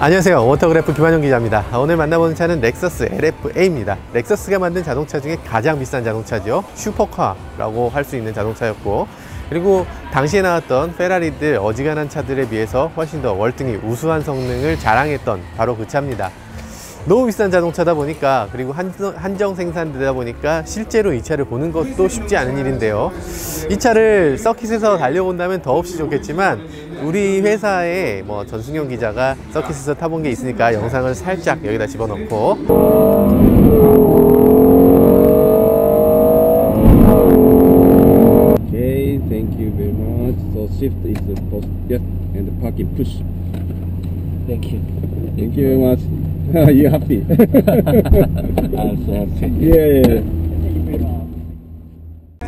안녕하세요. 워터그래프 김한영 기자입니다. 오늘 만나보는 차는 렉서스 LFA입니다. 렉서스가 만든 자동차 중에 가장 비싼 자동차죠. 슈퍼카라고 할 수 있는 자동차였고 그리고 당시에 나왔던 페라리들 어지간한 차들에 비해서 훨씬 더 월등히 우수한 성능을 자랑했던 바로 그 차입니다 너무 비싼 자동차다 보니까 그리고 한정, 한정 생산되다 보니까 실제로 이 차를 보는 것도 쉽지 않은 일인데요 이 차를 서킷에서 달려본다면 더없이 좋겠지만 우리 회사에 뭐 전승용 기자가 서킷에서 타본 게 있으니까 영상을 살짝 여기다 집어넣고 Okay, thank you very much. So shift is the post, yeah, and the parking push. Thank you. Thank you very much. You happy? I'm so happy. yeah, yeah.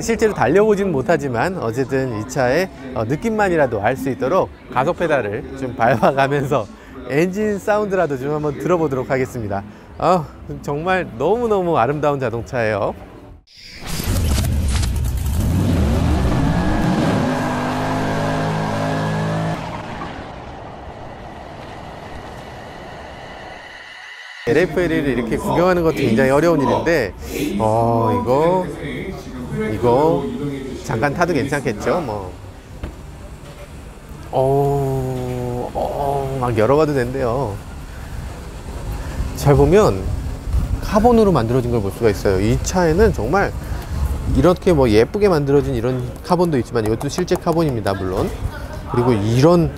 실제로 달려보진 못하지만 어쨌든 이 차의 어, 느낌만이라도 알 수 있도록 가속 페달을 좀 밟아가면서 엔진 사운드라도 좀 한번 들어보도록 하겠습니다. 아, 정말 너무너무 아름다운 자동차예요. LFL을 이렇게 구경하는 것도 굉장히 어려운 일인데, 어, 이거, 이거, 잠깐 타도 괜찮겠죠? 뭐. 어, 어, 막 열어봐도 된대요. 잘 보면 카본으로 만들어진 걸 볼 수가 있어요. 이 차에는 정말 이렇게 뭐 예쁘게 만들어진 이런 카본도 있지만 이것도 실제 카본입니다, 물론. 그리고 이런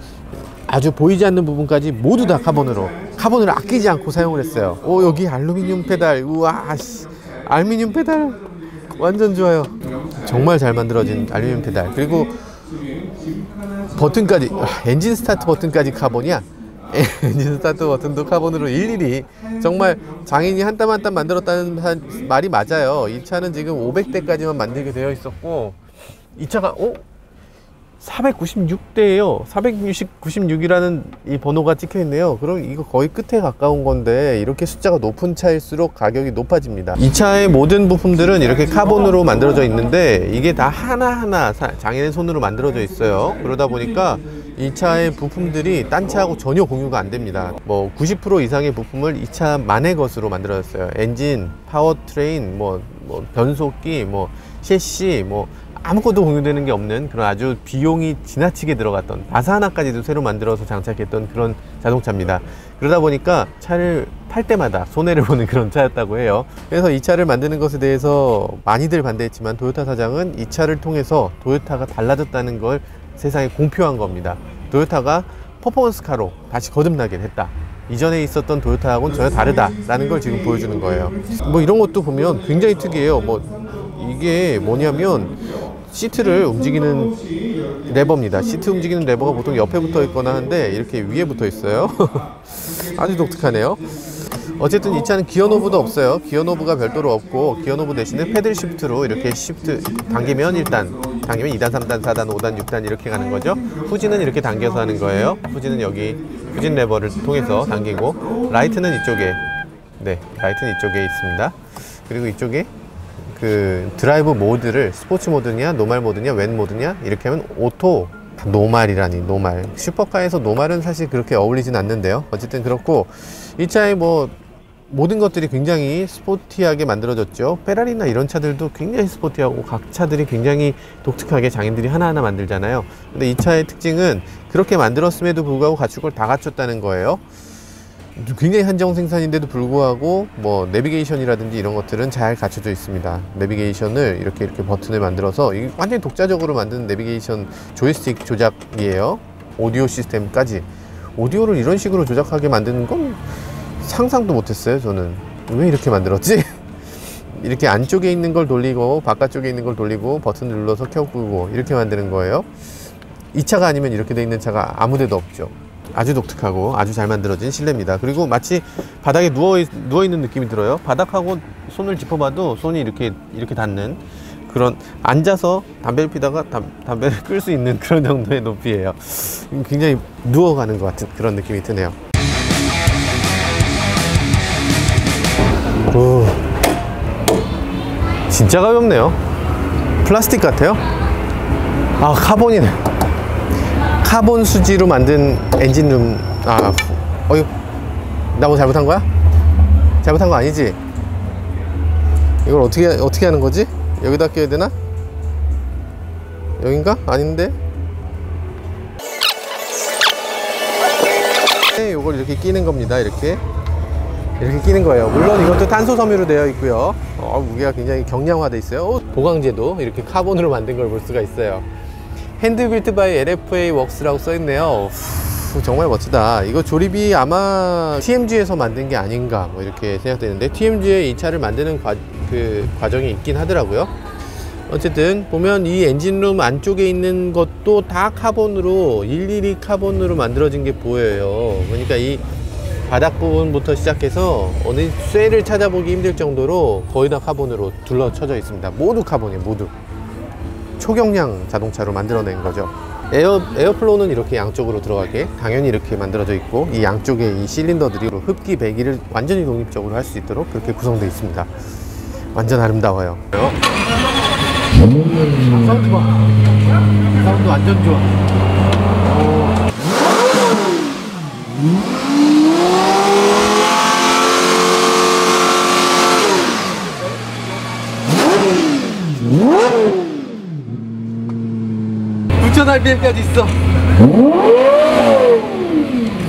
아주 보이지 않는 부분까지 모두 다 카본으로 카본을 아끼지 않고 사용을 했어요. 오 여기 알루미늄 페달 우와 씨 알루미늄 페달 완전 좋아요. 정말 잘 만들어진 알루미늄 페달 그리고 버튼까지 아, 엔진 스타트 버튼까지 카본이야. 엔진 스타트 버튼도 카본으로 일일이 정말 장인이 한 땀 한 땀 만들었다는 한 말이 맞아요. 이 차는 지금 500대까지만 만들게 되어 있었고 이 차가 어? 496대예요. 496이라는 이 번호가 찍혀 있네요. 그럼 이거 거의 끝에 가까운 건데 이렇게 숫자가 높은 차일수록 가격이 높아집니다. 이 차의 모든 부품들은 이렇게 카본으로 만들어져 있는데 이게 다 하나하나 사- 장인의 손으로 만들어져 있어요. 그러다 보니까 이 차의 부품들이 딴 차하고 전혀 공유가 안 됩니다. 뭐 90% 이상의 부품을 이 차만의 것으로 만들어졌어요. 엔진, 파워트레인, 뭐, 뭐 변속기, 뭐 셰시, 뭐 아무것도 공유되는 게 없는 그런 아주 비용이 지나치게 들어갔던 바사 하나까지도 새로 만들어서 장착했던 그런 자동차입니다. 그러다 보니까 차를 팔 때마다 손해를 보는 그런 차였다고 해요. 그래서 이 차를 만드는 것에 대해서 많이들 반대했지만 도요타 사장은 이 차를 통해서 도요타가 달라졌다는 걸 세상에 공표한 겁니다. 도요타가 퍼포먼스 카로 다시 거듭나게 됐다. 이전에 있었던 도요타하고는 전혀 다르다라는 걸 지금 보여주는 거예요. 뭐 이런 것도 보면 굉장히 특이해요. 뭐 이게 뭐냐면 시트를 움직이는 레버입니다. 시트 움직이는 레버가 보통 옆에 붙어 있거나 하는데 이렇게 위에 붙어 있어요. 아주 독특하네요. 어쨌든 이 차는 기어 노브도 없어요. 기어 노브가 별도로 없고 기어 노브 대신에 패들 시프트로 이렇게 시프트 당기면 1단, 당기면 2단, 3단, 4단, 5단, 6단 이렇게 가는 거죠. 후진은 이렇게 당겨서 하는 거예요. 후진은 여기 후진 레버를 통해서 당기고 라이트는 이쪽에 네, 라이트는 이쪽에 있습니다. 그리고 이쪽에 그 드라이브 모드를 스포츠 모드냐 노말 모드냐 웬 모드냐 이렇게 하면 오토 노말이라니 노말. 슈퍼카에서 노말은 사실 그렇게 어울리진 않는데요. 어쨌든 그렇고 이 차의 뭐 모든 것들이 굉장히 스포티하게 만들어졌죠. 페라리나 이런 차들도 굉장히 스포티하고 각 차들이 굉장히 독특하게 장인들이 하나하나 만들잖아요. 근데 이 차의 특징은 그렇게 만들었음에도 불구하고 걸다 갖췄다는 거예요 굉장히 한정 생산인데도 불구하고 뭐 내비게이션이라든지 이런 것들은 잘 갖춰져 있습니다. 내비게이션을 이렇게 이렇게 버튼을 만들어서 완전히 독자적으로 만든 내비게이션 조이스틱 조작이에요. 오디오 시스템까지 오디오를 이런 식으로 조작하게 만드는 건 상상도 못했어요. 저는 왜 이렇게 만들었지? 이렇게 안쪽에 있는 걸 돌리고 바깥쪽에 있는 걸 돌리고 버튼을 눌러서 켜고 이렇게 만드는 거예요. 이 차가 아니면 이렇게 돼 있는 차가 아무데도 없죠. 아주 독특하고 아주 잘 만들어진 실내입니다. 그리고 마치 바닥에 누워 있, 누워 있는 느낌이 들어요. 바닥하고 손을 짚어봐도 손이 이렇게 이렇게 닿는 그런 앉아서 담배를 피다가 담, 담배를 끌 수 있는 그런 정도의 높이에요. 굉장히 누워가는 것 같은 그런 느낌이 드네요. 오, 진짜 가볍네요. 플라스틱 같아요. 아 카본이네. 카본 수지로 만든 엔진룸 아 어휴 나뭐 잘못한 거야? 잘못한 거 아니지? 이걸 어떻게 어떻게 하는 거지? 여기다 껴야 되나? 여긴가? 아닌데? 네, 요걸 이렇게 끼는 겁니다. 이렇게 이렇게 끼는 거예요. 물론 이것도 탄소 섬유로 되어 있고요. 어, 무게가 굉장히 경량화돼 있어요. 어, 보강제도 이렇게 카본으로 만든 걸 볼 수가 있어요. 핸드빌트 바이 LFA 웍스라고 써 있네요. 후, 정말 멋지다. 이거 조립이 아마 TMG에서 만든 게 아닌가 뭐 이렇게 생각되는데 TMG에 이 차를 만드는 과, 그 과정이 있긴 하더라고요. 어쨌든 보면 이 엔진룸 안쪽에 있는 것도 다 카본으로 일일이 카본으로 만들어진 게 보여요. 그러니까 이 바닥 부분부터 시작해서 어느 쇠를 찾아보기 힘들 정도로 거의 다 카본으로 둘러쳐져 있습니다. 모두 카본이에요, 모두. 초경량 자동차로 만들어낸 거죠. 에어, 에어플로우는 이렇게 양쪽으로 들어가게 당연히 이렇게 만들어져 있고 이 양쪽에 이 실린더들이 흡기 배기를 완전히 독립적으로 할 수 있도록 그렇게 구성되어 있습니다. 완전 아름다워요. 사운드 봐. 사운드 완전 좋아. 오. 9,000rpm까지 있어.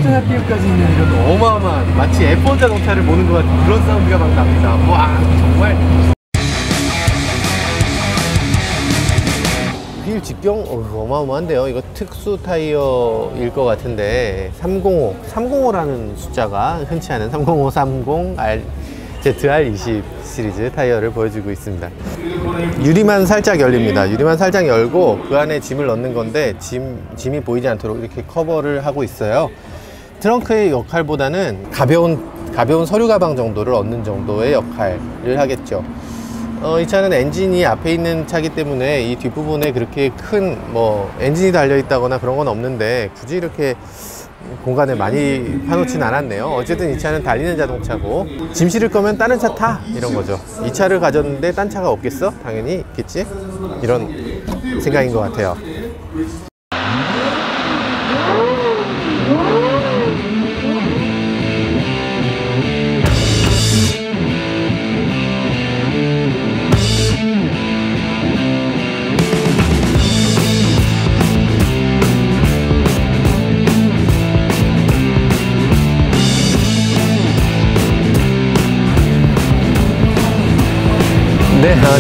9,000rpm까지 있는 이런 어마어마한 마치 F1 자동차를 보는 것 같은 그런 사운드가 막 납니다. 와 정말 휠 직경 어, 어마어마한데요. 이거 특수 타이어일 것 같은데 305, 305라는 숫자가 흔치 않은 305, 30, R, ZR20 시리즈 타이어를 보여주고 있습니다. 유리만 살짝 열립니다. 유리만 살짝 열고 그 안에 짐을 넣는 건데 짐, 짐이 보이지 않도록 이렇게 커버를 하고 있어요. 트렁크의 역할보다는 가벼운 가벼운 서류 가방 정도를 얻는 정도의 역할을 하겠죠. 어, 이 차는 엔진이 앞에 있는 차기 때문에 이 뒷부분에 그렇게 큰 뭐 엔진이 달려 있다거나 그런 건 없는데 굳이 이렇게 공간을 많이 파놓진 않았네요. 어쨌든 이 차는 달리는 자동차고 짐 실을 거면 다른 차 타 이런 거죠. 이 차를 가졌는데 딴 차가 없겠어? 당연히 있겠지. 이런 생각인 것 같아요.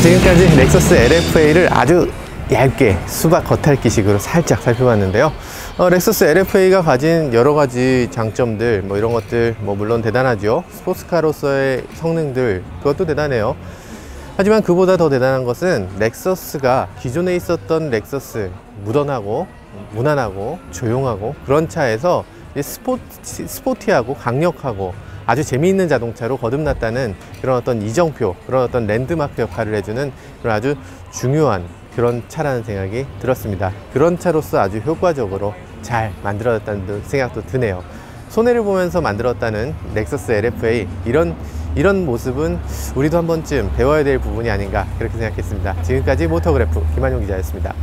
지금까지 렉서스 LFA를 아주 얇게 수박 겉핥기식으로 살짝 살펴봤는데요. 어, 렉서스 LFA가 가진 여러 가지 장점들, 뭐 이런 것들, 뭐 물론 대단하죠. 스포츠카로서의 성능들, 그것도 대단해요. 하지만 그보다 더 대단한 것은 렉서스가 기존에 있었던 렉서스, 무던하고, 무난하고, 조용하고 그런 차에서 이 스포티, 스포티하고 강력하고 아주 재미있는 자동차로 거듭났다는 그런 어떤 이정표, 그런 어떤 랜드마크 역할을 해주는 그런 아주 중요한 그런 차라는 생각이 들었습니다. 그런 차로서 아주 효과적으로 잘 만들어졌다는 생각도 드네요. 손해를 보면서 만들었다는 렉서스 LFA 이런 이런 모습은 우리도 한 번쯤 배워야 될 부분이 아닌가 그렇게 생각했습니다. 지금까지 모터그래프 김한용 기자였습니다.